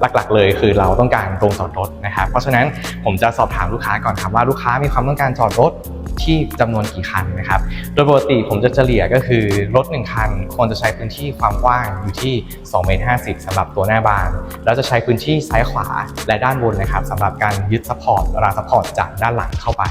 หลักๆ เลยคือเราต้องการโรงจอดรถนะครับ เพราะฉะนั้นผมจะสอบถามลูกค้าก่อนครับว่าลูกค้ามีความต้องการจอดรถ ที่จำนวนกี่คันนะครับ โดยปกติผมจะเฉลี่ยก็คือรถ1คันควรจะใช้พื้นที่ความกว้างอยู่ที่2เมตร50สำหรับตัวหน้าบาน แล้วจะใช้พื้นที่ซ้ายขวาและด้านบนนะครับสำหรับการยึดซัพพอร์ตรางซัพพอร์ตจากด้านหลังเข้าไป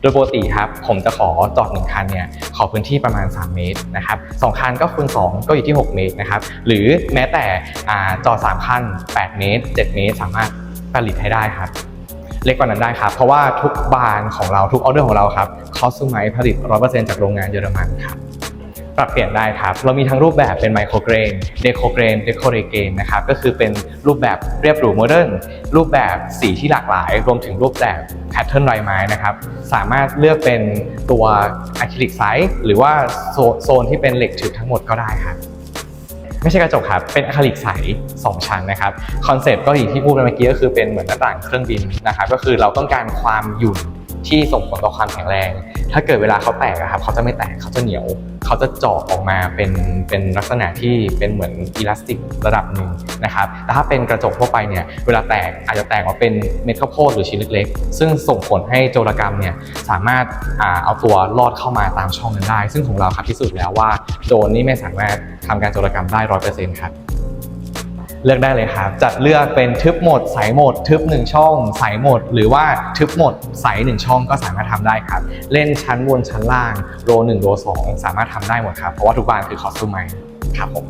โดยปกติครับผมจะขอจอด1คันเนี่ยขอพื้นที่ประมาณ 3 เมตรนะครับสองคันก็คูณ2ก็อยู่ที่ 6 เมตรนะครับหรือแม้แต่อจอด3คัน8 เมตร 7 เมตร สามารถผลิตให้ได้ครับ เล็กกว่านั้นได้ครับ เพราะว่าทุกบานของเราทุกออเดอร์ของเราครับคอสตูมไมผลิต 100%จากโรงงานเยอรมันครับปรับเปลี่ยนได้ครับ เรามีทั้งรูปแบบเป็นไมโครเกรนเดโคเกรนเดโคเรเกนนะครับ ก็คือเป็นรูปแบบเรียบหรูโมเดิร์น รูปแบบสีที่หลากหลาย รวมถึงรูปแบบแพทเทิร์นลายไม้นะครับ สามารถเลือกเป็นตัวอะคริลิกไซส์หรือว่าโซโซนที่เป็นเหล็กถึกทั้งหมดก็ได้ครับ ไม่ใช่กระจกครับ เป็นอะคริลิกใส 2 ชั้นนะครับ คอนเซปต์ก็อย่างที่พูดไปเมื่อกี้ก็คือเป็นเหมือนหน้าต่างเครื่องบินนะครับ ก็คือเราต้องการความหยุ่นที่ส่งผลต่อความแข็งแรง ถ้าเกิดเวลาเขาแตกครับเขาจะไม่แตกเขาจะเหนียว เขาจะเจาะออกมาเป็นเป็นลักษณะที่เป็นเหมือนอิลาสติกระดับหนึ่ง นะครับแต่ถ้าเป็นกระจกทั่วไปเนี่ยเวลาแตกอาจจะแตกออกเป็นเม็ดข้าวโพดหรือชิ้นเล็กๆ ซึ่งส่งผลให้โจรกรรมเนี่ยสามารถเอาตัวลอดเข้ามาตามช่องนั้นได้ ซึ่งของเราครับพิสูจน์แล้วว่าโจรนี่ไม่สามารถทำการโจรกรรมได้ร้อยเปอร์เซ็นต์ครับเลือกได้เลยครับจัดเลือกเป็นทึบหมดใสหมด ทึบ 1 ช่องใสหมด หรือว่าทึบหมดใส1ช่องก็สามารถทำได้ครับ เล่นชั้นบนชั้นล่าง โร1โร2 สามารถทำได้หมดครับ เพราะว่าทุกบานคือคอสตูมไมครับผม